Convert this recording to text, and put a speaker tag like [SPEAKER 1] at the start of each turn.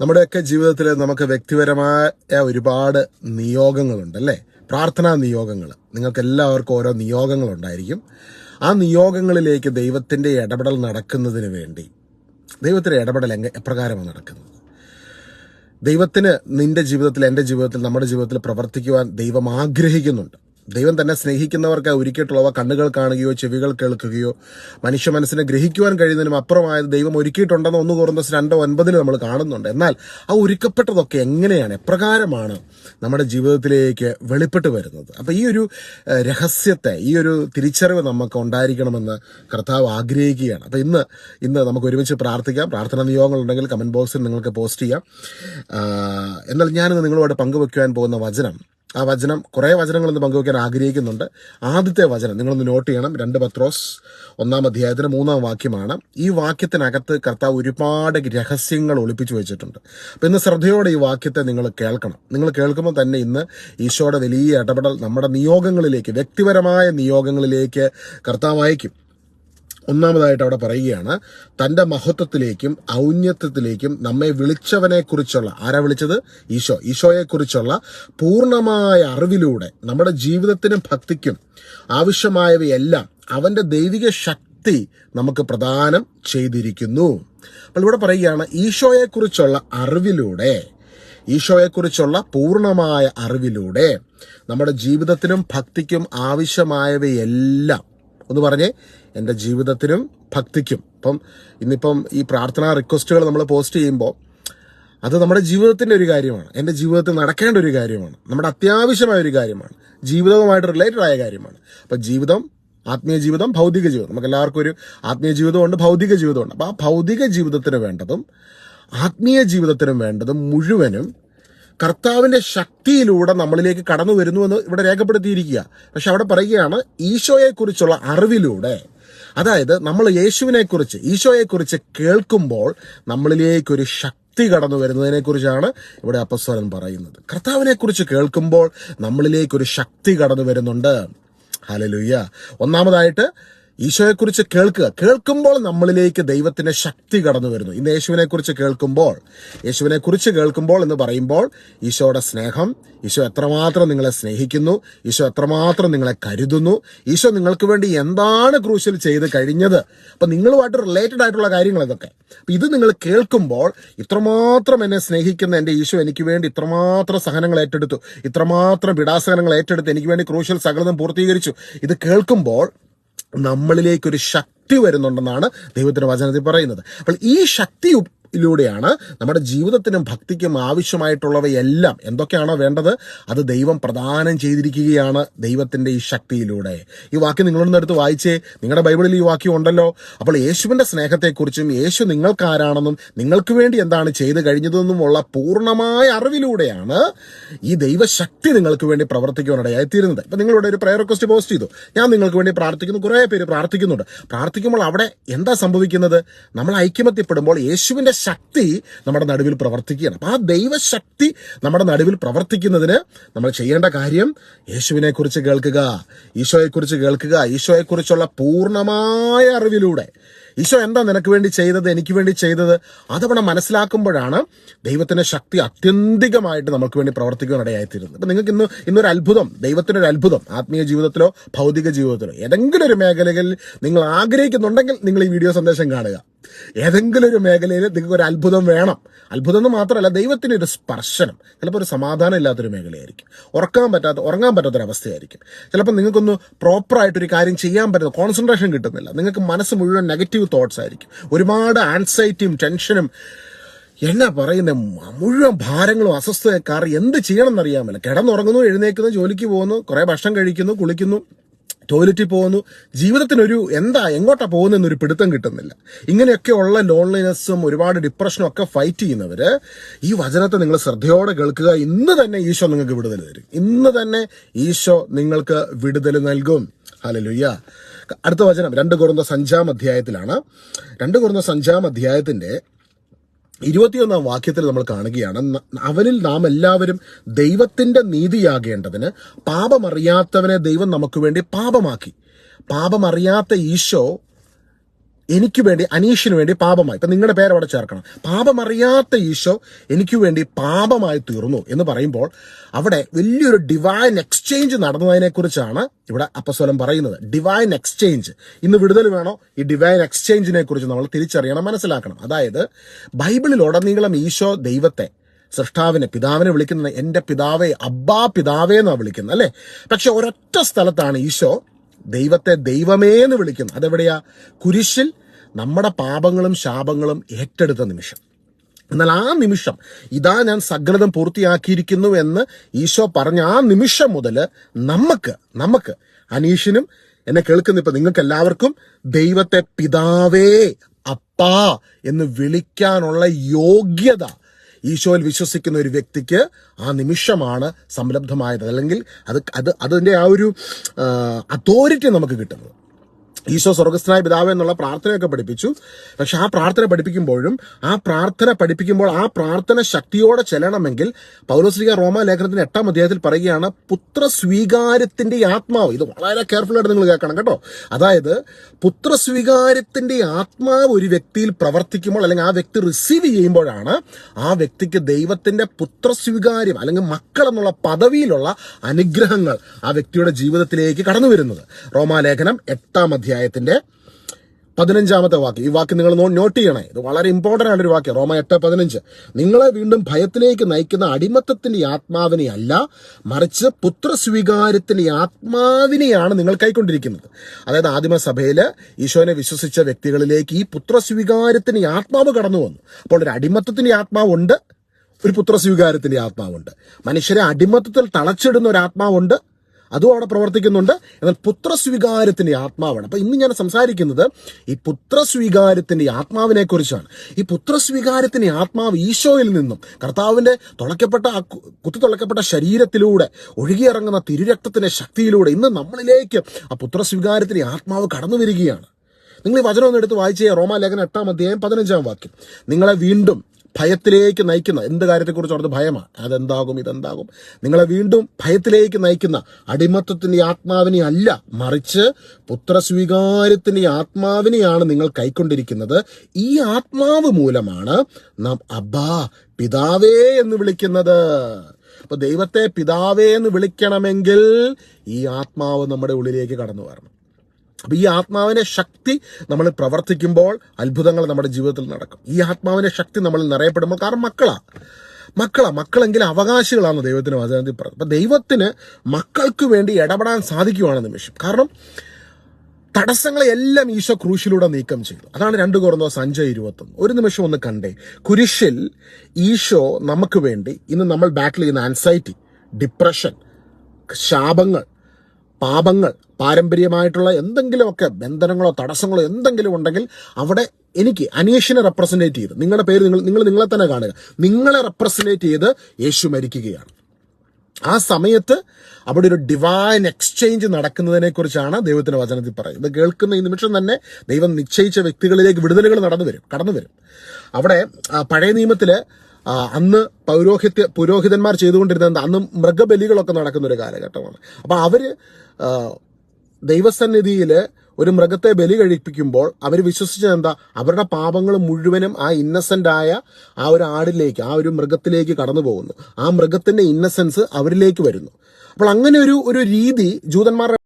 [SPEAKER 1] നമ്മുടെയൊക്കെ ജീവിതത്തിൽ നമുക്ക് വ്യക്തിപരമായ ഒരുപാട് നിയോഗങ്ങളുണ്ട് അല്ലേ? പ്രാർത്ഥനാ നിയോഗങ്ങൾ നിങ്ങൾക്ക് എല്ലാവർക്കും ഓരോ നിയോഗങ്ങളുണ്ടായിരിക്കും. ആ നിയോഗങ്ങളിലേക്ക് ദൈവത്തിന്റെ ഇടപെടൽ നടക്കുന്നതിന് വേണ്ടി ദൈവത്തിന്റെ ഇടപെടൽ എങ്ങ എപ്രകാരമാണ് നടക്കുന്നത്? ദൈവത്തിന് നിന്റെ ജീവിതത്തിൽ എന്റെ ജീവിതത്തിൽ നമ്മുടെ ജീവിതത്തിൽ പ്രവർത്തിക്കുവാൻ ദൈവം ആഗ്രഹിക്കുന്നുണ്ട്. ദൈവം തന്നെ സ്നേഹിക്കുന്നവർക്ക് ഒരുക്കിയിട്ടുള്ളവ കണ്ണുകൾ കാണുകയോ ചെവികൾ കേൾക്കുകയോ മനുഷ്യ മനസ്സിനെ ഗ്രഹിക്കുവാൻ കഴിയുന്നതിനും അപ്പുറമായത് ദൈവം ഒരുക്കിയിട്ടുണ്ടെന്ന് ഒന്ന് കോർന്നസ് രണ്ടോ ഒൻപതിൽ നമ്മൾ കാണുന്നുണ്ട്. എന്നാൽ ആ ഒരുക്കപ്പെട്ടതൊക്കെ എങ്ങനെയാണ്? എപ്രകാരമാണ് നമ്മുടെ ജീവിതത്തിലേക്ക് വെളിപ്പെട്ട് വരുന്നത്? അപ്പോൾ ഈ ഒരു രഹസ്യത്തെ ഈ ഒരു തിരിച്ചറിവ് നമുക്ക് ഉണ്ടായിരിക്കണമെന്ന് കർത്താവ് ആഗ്രഹിക്കുകയാണ്. അപ്പൊ ഇന്ന് ഇന്ന് നമുക്ക് ഒരുമിച്ച് പ്രാർത്ഥിക്കാം. പ്രാർത്ഥന നിയോഗങ്ങളുണ്ടെങ്കിൽ കമന്റ് ബോക്സിൽ നിങ്ങൾക്ക് പോസ്റ്റ് ചെയ്യാം. എന്നാൽ ഞാനിന്ന് നിങ്ങളോട് പങ്കുവെക്കുവാൻ പോകുന്ന വചനം ആ വചനം കുറേ വചനങ്ങൾ ഇന്ന് പങ്കുവയ്ക്കാൻ ആഗ്രഹിക്കുന്നുണ്ട്. ആദ്യത്തെ വചനം നിങ്ങളൊന്ന് നോട്ട് ചെയ്യണം. രണ്ട് പത്രോസ് ഒന്നാം അധ്യായത്തിന് മൂന്നാം വാക്യമാണ്. ഈ വാക്യത്തിനകത്ത് കർത്താവ് ഒരുപാട് രഹസ്യങ്ങൾ ഒളിപ്പിച്ചു വെച്ചിട്ടുണ്ട്. അപ്പം ഇന്ന് ശ്രദ്ധയോടെ ഈ വാക്യത്തെ നിങ്ങൾ കേൾക്കണം. നിങ്ങൾ കേൾക്കുമ്പോൾ തന്നെ ഇന്ന് ഈശോയുടെ വലിയ ഇടപെടൽ നമ്മുടെ നിയോഗങ്ങളിലേക്ക് വ്യക്തിപരമായ നിയോഗങ്ങളിലേക്ക് കർത്താവ് അയക്കും ഒന്നാമതായിട്ട് അവിടെ പറയുകയാണ് തന്റെ മഹത്വത്തിലേക്കും ഔന്നത്യത്തിലേക്കും നമ്മെ വിളിച്ചവനെക്കുറിച്ചുള്ള ആരാ വിളിച്ചത്? ഈശോ. ഈശോയെക്കുറിച്ചുള്ള പൂർണമായ അറിവിലൂടെ നമ്മുടെ ജീവിതത്തിനും ഭക്തിക്കും ആവശ്യമായവയെല്ലാം അവന്റെ ദൈവിക ശക്തി നമുക്ക് പ്രദാനം ചെയ്തിരിക്കുന്നു. അപ്പോൾ ഇവിടെ പറയുകയാണ് ഈശോയെക്കുറിച്ചുള്ള അറിവിലൂടെ ഈശോയെക്കുറിച്ചുള്ള പൂർണമായ അറിവിലൂടെ നമ്മുടെ ജീവിതത്തിനും ഭക്തിക്കും ആവശ്യമായവയെല്ലാം ഒന്ന് പറഞ്ഞേ. എന്റെ ജീവിതത്തിനും ഭക്തിക്കും. ഇപ്പം ഇന്നിപ്പം ഈ പ്രാർത്ഥനാ റിക്വസ്റ്റുകൾ നമ്മൾ പോസ്റ്റ് ചെയ്യുമ്പോൾ അത് നമ്മുടെ ജീവിതത്തിന്റെ ഒരു കാര്യമാണ്. എന്റെ ജീവിതത്തിൽ നടക്കേണ്ട ഒരു കാര്യമാണ്. നമ്മുടെ അത്യാവശ്യമായ ഒരു കാര്യമാണ്. ജീവിതവുമായിട്ട് റിലേറ്റഡ് ആയ കാര്യമാണ്. അപ്പം ജീവിതം ആത്മീയ ജീവിതം ഭൗതിക ജീവിതം. നമുക്ക് എല്ലാവർക്കും ഒരു ആത്മീയ ജീവിതമുണ്ട് ഭൗതിക ജീവിതമുണ്ട്. അപ്പം ആ ഭൗതിക ജീവിതത്തിന് വേണ്ടതും ആത്മീയ ജീവിതത്തിനും വേണ്ടതും മുഴുവനും കർത്താവിന്റെ ശക്തിയിലൂടെ നമ്മളിലേക്ക് കടന്നു വരുന്നു എന്ന് ഇവിടെ രേഖപ്പെടുത്തിയിരിക്കുക. പക്ഷെ അവിടെ പറയുകയാണ് ഈശോയെക്കുറിച്ചുള്ള അറിവിലൂടെ. അതായത് നമ്മൾ യേശുവിനെക്കുറിച്ച് ഈശോയെക്കുറിച്ച് കേൾക്കുമ്പോൾ നമ്മളിലേക്കൊരു ശക്തി കടന്നു വരുന്നതിനെ കുറിച്ചാണ് ഇവിടെ അപ്പസ്വരൻ പറയുന്നത്. കർത്താവിനെക്കുറിച്ച് കേൾക്കുമ്പോൾ നമ്മളിലേക്കൊരു ശക്തി കടന്നു വരുന്നുണ്ട്. ഹലലുയ്യ ഒന്നാമതായിട്ട് ഈശോയെക്കുറിച്ച് കേൾക്കുക. കേൾക്കുമ്പോൾ നമ്മളിലേക്ക് ദൈവത്തിന്റെ ശക്തി കടന്നു വരുന്നു. ഇന്ന് യേശുവിനെ കുറിച്ച് കേൾക്കുമ്പോൾ യേശുവിനെ കുറിച്ച് കേൾക്കുമ്പോൾ എന്ന് പറയുമ്പോൾ ഈശോയുടെ സ്നേഹം ഈശോ എത്രമാത്രം നിങ്ങളെ സ്നേഹിക്കുന്നു ഈശോ എത്രമാത്രം നിങ്ങളെ കരുതുന്നു ഈശോ നിങ്ങൾക്ക് വേണ്ടി എന്താണ് ക്രൂശിൽ ചെയ്ത് കഴിഞ്ഞത്. അപ്പം നിങ്ങളുമായിട്ട് റിലേറ്റഡ് ആയിട്ടുള്ള കാര്യങ്ങൾ ഇതൊക്കെ. അപ്പം ഇത് നിങ്ങൾ കേൾക്കുമ്പോൾ ഇത്രമാത്രം എന്നെ സ്നേഹിക്കുന്ന എന്റെ ഈശോ എനിക്ക് വേണ്ടി ഇത്രമാത്രം സഹനങ്ങൾ ഏറ്റെടുത്തു ഇത്രമാത്രം വിടാസഹനങ്ങൾ ഏറ്റെടുത്ത് എനിക്ക് വേണ്ടി ക്രൂശൽ സകലതും പൂർത്തീകരിച്ചു. ഇത് കേൾക്കുമ്പോൾ നമ്മളിലേക്കൊരു ശക്തി വരുന്നുണ്ടെന്നാണ് ദൈവത്തിന്റെ വചനത്തിൽ പറയുന്നത്. അപ്പോൾ ഈ ശക്തി ിലൂടെയാണ് നമ്മുടെ ജീവിതത്തിനും ഭക്തിക്കും ആവശ്യമായിട്ടുള്ളവയെല്ലാം എന്തൊക്കെയാണോ വേണ്ടത് അത് ദൈവം പ്രദാനം ചെയ്തിരിക്കുകയാണ് ദൈവത്തിന്റെ ഈ ശക്തിയിലൂടെ. ഈ വാക്യം നിങ്ങളൊന്നും എടുത്ത് വായിച്ചേ. നിങ്ങളുടെ ബൈബിളിൽ ഈ വാക്യം ഉണ്ടല്ലോ. അപ്പോൾ യേശുവിന്റെ സ്നേഹത്തെക്കുറിച്ചും യേശു നിങ്ങൾക്ക് ആരാണെന്നും നിങ്ങൾക്ക് വേണ്ടി എന്താണ് ചെയ്തു കഴിഞ്ഞതെന്നുമുള്ള പൂർണമായ അറിവിലൂടെയാണ് ഈ ദൈവശക്തി നിങ്ങൾക്ക് വേണ്ടി പ്രവർത്തിക്കുവാനിടയായി തീരുന്നത് ഇപ്പൊ നിങ്ങളുടെ ഒരു പ്രയർ റിക്വസ്റ്റ് പോസ്റ്റ് ചെയ്തു. ഞാൻ നിങ്ങൾക്ക് വേണ്ടി പ്രാർത്ഥിക്കുന്നു. കുറേ പേര് പ്രാർത്ഥിക്കുന്നുണ്ട്. പ്രാർത്ഥിക്കുമ്പോൾ അവിടെ എന്താ സംഭവിക്കുന്നത്? നമ്മൾ ഐക്യമത്യപ്പെടുമ്പോൾ യേശുവിന്റെ ശക്തി നമ്മുടെ നടുവിൽ പ്രവർത്തിക്കുകയാണ്. അപ്പൊ ആ ദൈവശക്തി നമ്മുടെ നടുവിൽ പ്രവർത്തിക്കുന്നതിന് നമ്മൾ ചെയ്യേണ്ട കാര്യം യേശുവിനെ കുറിച്ച് കേൾക്കുക ഈശോയെക്കുറിച്ച് കേൾക്കുക ഈശോയെക്കുറിച്ചുള്ള പൂർണമായ അറിവിലൂടെ. ഈശോ എന്താ നിനക്ക് വേണ്ടി ചെയ്തത് എനിക്ക് വേണ്ടി ചെയ്തത്? അതവിടെ മനസ്സിലാക്കുമ്പോഴാണ് ദൈവത്തിന്റെ ശക്തി അത്യന്തികമായിട്ട് നമുക്ക് വേണ്ടി പ്രവർത്തിക്കാനിടയായിത്തീരുന്നത് ഇപ്പൊ നിങ്ങൾക്ക് ഇന്ന് ഇന്നൊരു അത്ഭുതം ദൈവത്തിന്റെ ഒരു അത്ഭുതം ആത്മീയ ജീവിതത്തിലോ ഭൗതിക ജീവിതത്തിലോ ഏതെങ്കിലും ഒരു മേഖലകളിൽ നിങ്ങൾ ആഗ്രഹിക്കുന്നുണ്ടെങ്കിൽ നിങ്ങൾ ഈ വീഡിയോ സന്ദേശം കാണുക. ഏതെങ്കിലും ഒരു മേഖലയിൽ നിങ്ങൾക്ക് ഒരു അത്ഭുതം വേണം. അത്ഭുതം എന്ന് മാത്രമല്ല ദൈവത്തിന്റെ ഒരു സ്പർശനം. ചിലപ്പോൾ ഒരു സമാധാനം ഇല്ലാത്തൊരു മേഖലയായിരിക്കും. ഉറക്കാൻ പറ്റാത്ത ഉറങ്ങാൻ പറ്റാത്തൊരവസ്ഥയായിരിക്കും. ചിലപ്പോൾ നിങ്ങൾക്കൊന്ന് പ്രോപ്പറായിട്ടൊരു കാര്യം ചെയ്യാൻ പറ്റുന്ന കോൺസെൻട്രേഷൻ കിട്ടുന്നില്ല. നിങ്ങൾക്ക് മനസ്സ് മുഴുവൻ നെഗറ്റീവ് തോട്ട്സ് ആയിരിക്കും. ഒരുപാട് ആൻസൈറ്റിയും ടെൻഷനും എന്നാ പറയുന്ന മുഴുവൻ ഭാരങ്ങളും അസ്വസ്ഥതക്കാർ എന്ത് ചെയ്യണം എന്നറിയാമല്ല കിടന്നുറങ്ങുന്നു എഴുന്നേക്കുന്നു ജോലിക്ക് പോകുന്നു കുറേ ഭക്ഷണം കഴിക്കുന്നു കുളിക്കുന്നു. ടോയ്ലറ്റിൽ പോകുന്നു. ജീവിതത്തിനൊരു എന്താ എങ്ങോട്ടാ പോകുന്നതെന്നൊരു പിടുത്തം കിട്ടുന്നില്ല. ഇങ്ങനെയൊക്കെയുള്ള ലോൺലിനെസ്സും ഒരുപാട് ഡിപ്രഷനും ഒക്കെ ഫൈറ്റ് ചെയ്യുന്നവര് ഈ വചനത്തെ നിങ്ങൾ ശ്രദ്ധയോടെ കേൾക്കുക. ഇന്ന് തന്നെ ഈശോ നിങ്ങൾക്ക് വിടുതൽ തരും. ഇന്ന് തന്നെ ഈശോ നിങ്ങൾക്ക് വിടുതൽ നൽകും. ഹലലുയ്യ അടുത്ത വചനം രണ്ട് കുറുന്ന സഞ്ചാം അധ്യായത്തിലാണ്. രണ്ട് കുറുന്ന സഞ്ചാം അധ്യായത്തിന്റെ ഇരുപത്തിയൊന്നാം വാക്യത്തിൽ നമ്മൾ കാണുകയാണ് അവനിൽ നാം എല്ലാവരും ദൈവത്തിന്റെ നീതിയാകേണ്ടതിന് പാപമറിയാത്തവനെ ദൈവം നമുക്ക് വേണ്ടി പാപമാക്കി. പാപമറിയാത്ത ഈശോ എനിക്ക് വേണ്ടി അനീഷിന് വേണ്ടി പാപമായി. ഇപ്പൊ നിങ്ങളുടെ പേര് അവിടെ ചേർക്കണം. പാപമറിയാത്ത ഈശോ എനിക്ക് വേണ്ടി പാപമായി തീർന്നു എന്ന് പറയുമ്പോൾ അവിടെ വലിയൊരു ഡിവൈൻ എക്സ്ചേഞ്ച് നടന്നതിനെ കുറിച്ചാണ് ഇവിടെ അപ്പസ്വലം പറയുന്നത്. ഡിവൈൻ എക്സ്ചേഞ്ച് ഇന്ന് വിടുതൽ വേണോ? ഈ ഡിവൈൻ എക്സ്ചേഞ്ചിനെ കുറിച്ച് നമ്മൾ തിരിച്ചറിയണം മനസ്സിലാക്കണം. അതായത് ബൈബിളിൽ ഉടനീളം ഈശോ ദൈവത്തെ സൃഷ്ടാവിനെ പിതാവിനെ വിളിക്കുന്നത് എന്റെ പിതാവേ അബ്ബാ പിതാവേ എന്നാണ് വിളിക്കുന്നത് അല്ലേ? പക്ഷെ ഒരൊറ്റ സ്ഥലത്താണ് ഈശോ ദൈവത്തെ ദൈവമേ എന്ന് വിളിക്കുന്നു. അതെവിടെയാ? കുരിശിൽ നമ്മുടെ പാപങ്ങളും ശാപങ്ങളും ഏറ്റെടുത്ത നിമിഷം. എന്നാൽ ആ നിമിഷം ഇതാ ഞാൻ സകലതം പൂർത്തിയാക്കിയിരിക്കുന്നു എന്ന് ഈശോ പറഞ്ഞ ആ നിമിഷം മുതൽ നമുക്ക് നമുക്ക് അനീഷിനും എന്നെ കേൾക്കുന്ന ഇപ്പൊ നിങ്ങൾക്ക് എല്ലാവർക്കും ദൈവത്തെ പിതാവേ അപ്പാ എന്ന് വിളിക്കാനുള്ള യോഗ്യത ഈശോയിൽ വിശ്വസിക്കുന്ന ഒരു വ്യക്തിക്ക് ആ നിമിഷമാണ് സംരംഭമായത് അല്ലെങ്കിൽ അത് അത് അതിന്റെ ആ ഒരു അതോറിറ്റി നമുക്ക് കിട്ടുന്നത്. ഈശോ സ്വർഗസ്ഥനായ പിതാവ് എന്നുള്ള പ്രാർത്ഥനയൊക്കെ പഠിപ്പിച്ചു. പക്ഷെ ആ പ്രാർത്ഥന പഠിപ്പിക്കുമ്പോഴും ആ പ്രാർത്ഥന പഠിപ്പിക്കുമ്പോൾ ആ പ്രാർത്ഥന ശക്തിയോടെ ചെല്ലണമെങ്കിൽ പൗലോസ്ലിക റോമ ലേഖനത്തിന്റെ എട്ടാം അധ്യായത്തിൽ പറയുകയാണ് പുത്ര സ്വീകാര്യത്തിന്റെ ആത്മാവ്. ഇത് വളരെ കെയർഫുൾ ആയിട്ട് നിങ്ങൾ കേൾക്കണം കേട്ടോ. അതായത് പുത്ര സ്വീകാര്യത്തിന്റെ ആത്മാവ് ഒരു വ്യക്തിയിൽ പ്രവർത്തിക്കുമ്പോൾ അല്ലെങ്കിൽ ആ വ്യക്തി റിസീവ് ചെയ്യുമ്പോഴാണ് ആ വ്യക്തിക്ക് ദൈവത്തിന്റെ പുത്ര സ്വീകാര്യം അല്ലെങ്കിൽ മക്കൾ എന്നുള്ള പദവിയിലുള്ള അനുഗ്രഹങ്ങൾ ആ വ്യക്തിയുടെ ജീവിതത്തിലേക്ക് കടന്നു വരുന്നത്. റോമാലേഖനം എട്ടാം അധ്യായത്തിന്റെ പതിനഞ്ചാമത്തെ വാക്ക് ഈ വാക്ക് നിങ്ങൾ നോട്ട് ചെയ്യണേ. ഇത് വളരെ ഇമ്പോർട്ടന്റ് ആണ് ഒരു വാക്ക് റോമ എട്ട് പതിനഞ്ച്. നിങ്ങളെ വീണ്ടും ഭയത്തിലേക്ക് നയിക്കുന്ന അടിമത്തത്തിന്റെ ആത്മാവിനെ അല്ല മറിച്ച് പുത്രസ്വീകാരത്തിന്റെ ആത്മാവിനെയാണ് നിങ്ങൾ കൈക്കൊണ്ടിരിക്കുന്നത്. അതായത് ആദിമസഭയിൽ ഈശോനെ വിശ്വസിച്ച വ്യക്തികളിലേക്ക് ഈ പുത്രസ്വീകാരത്തിന്റെ ആത്മാവ് കടന്നു വന്നു. അപ്പോൾ ഒരു അടിമത്തത്തിന്റെ ആത്മാവുണ്ട് ഒരു പുത്രസ്വീകാരത്തിന്റെ ആത്മാവുണ്ട്. മനുഷ്യരെ അടിമത്തത്തിൽ തളച്ചിടുന്ന ഒരു ആത്മാവുണ്ട് അതും അവിടെ പ്രവർത്തിക്കുന്നുണ്ട്. എന്നാൽ പുത്രസ്വീകാരത്തിന്റെ ആത്മാവാണ്. അപ്പൊ ഇന്ന് ഞാൻ സംസാരിക്കുന്നത് ഈ പുത്രസ്വീകാരത്തിന്റെ ആത്മാവിനെ കുറിച്ചാണ് ഈ പുത്രസ്വീകാരത്തിന്റെ ആത്മാവ് ഈശോയിൽ നിന്നും കർത്താവിന്റെ തുളയ്ക്കപ്പെട്ട ആ കുത്തി തുളയ്ക്കപ്പെട്ട ശരീരത്തിലൂടെ ഒഴുകിയിറങ്ങുന്ന തിരുരക്തത്തിന്റെ ശക്തിയിലൂടെ ഇന്ന് നമ്മളിലേക്ക് ആ പുത്രസ്വീകാരത്തിന്റെ ആത്മാവ് കടന്നു വരികയാണ്. നിങ്ങൾ ഈ വചനം ഒന്ന് എടുത്ത് വായിച്ചേ റോമാലേഖനം എട്ടാം അധ്യായം പതിനഞ്ചാം വാക്യം. നിങ്ങളെ വീണ്ടും ഭയത്തിലേക്ക് നയിക്കുന്ന എന്ത് കാര്യത്തെക്കുറിച്ച് അവിടുത്തെ ഭയമാണ് അതെന്താകും ഇതെന്താകും. നിങ്ങളെ വീണ്ടും ഭയത്തിലേക്ക് നയിക്കുന്ന അടിമത്വത്തിന്റെ ആത്മാവിനെ അല്ല മറിച്ച് പുത്രസ്വീകാര്യത്തിന്റെ ആത്മാവിനെയാണ് നിങ്ങൾ കൈക്കൊണ്ടിരിക്കുന്നത്. ഈ ആത്മാവ് മൂലമാണ് നാം അബ്ബാ പിതാവേ എന്ന് വിളിക്കുന്നത്. അപ്പൊ ദൈവത്തെ പിതാവേ എന്ന് വിളിക്കണമെങ്കിൽ ഈ ആത്മാവ് നമ്മുടെ ഉള്ളിലേക്ക് കടന്നു വരണം. അപ്പൊ ഈ ആത്മാവിനെ ശക്തി നമ്മൾ പ്രവർത്തിക്കുമ്പോൾ അത്ഭുതങ്ങൾ നമ്മുടെ ജീവിതത്തിൽ നടക്കും. ഈ ആത്മാവിനെ ശക്തി നമ്മൾ നിറയപ്പെടുമ്പോൾ കാരണം മക്കളാണ് മക്കളാണ് മക്കളെങ്കിൽ അവകാശികളാണ് ദൈവത്തിന് വചനത്തിൽ പറഞ്ഞത്. അപ്പം ദൈവത്തിന് മക്കൾക്ക് വേണ്ടി ഇടപെടാൻ സാധിക്കുവാണ് നിമിഷം കാരണം തടസ്സങ്ങളെ എല്ലാം ഈശോ ക്രൂശിലൂടെ നീക്കം ചെയ്തു. അതാണ് രണ്ട് കുറഞ്ഞോ സഞ്ജയ് ഇരുപത്തൊന്ന്. ഒരു നിമിഷം ഒന്ന് കണ്ടേ. കുരിശിൽ ഈശോ നമുക്ക് വേണ്ടി ഇന്ന് നമ്മൾ ബാറ്റിൽ ചെയ്യുന്ന ആൻസൈറ്റി ഡിപ്രഷൻ ശാപങ്ങൾ പാപങ്ങൾ പാരമ്പര്യമായിട്ടുള്ള എന്തെങ്കിലുമൊക്കെ ബന്ധനങ്ങളോ തടസ്സങ്ങളോ എന്തെങ്കിലും ഉണ്ടെങ്കിൽ അവിടെ എനിക്ക് അനീഷിനെ റെപ്രസെന്റേറ്റ് ചെയ്ത് നിങ്ങളുടെ പേര് നിങ്ങൾ നിങ്ങൾ നിങ്ങളെ തന്നെ കാണുക നിങ്ങളെ റെപ്രസെന്റേറ്റ് ചെയ്ത് യേശു മരിക്കുകയാണ്. ആ സമയത്ത് അവിടെ ഒരു ഡിവൈൻ എക്സ്ചേഞ്ച് നടക്കുന്നതിനെ കുറിച്ചാണ് ദൈവത്തിന്റെ വചനത്തിൽ പറയുന്നത്. കേൾക്കുന്ന ഈ നിമിഷം തന്നെ ദൈവം നിശ്ചയിച്ച വ്യക്തികളിലേക്ക് വിടുതലുകൾ നടന്നു വരും കടന്നു വരും. അവിടെ പഴയ നിയമത്തിൽ അന്ന് പൗരോഹിത്യ പുരോഹിതന്മാർ ചെയ്തുകൊണ്ടിരുന്നത് അന്ന് മൃഗബലികളൊക്കെ നടക്കുന്ന ഒരു കാലഘട്ടമാണ്. അപ്പൊ അവർ ദൈവസന്നിധിയിൽ ഒരു മൃഗത്തെ ബലി കഴിപ്പിക്കുമ്പോൾ അവർ വിശ്വസിച്ചത് എന്താ അവരുടെ പാപങ്ങൾ മുഴുവനും ആ ഇന്നസെന്റ് ആയ ആ ഒരു ആടിലേക്ക് ആ ഒരു മൃഗത്തിലേക്ക് കടന്നു പോകുന്നു. ആ മൃഗത്തിന്റെ ഇന്നസെൻസ് അവരിലേക്ക് വരുന്നു. അപ്പോൾ അങ്ങനെ ഒരു ഒരു രീതി ജൂതന്മാരുടെ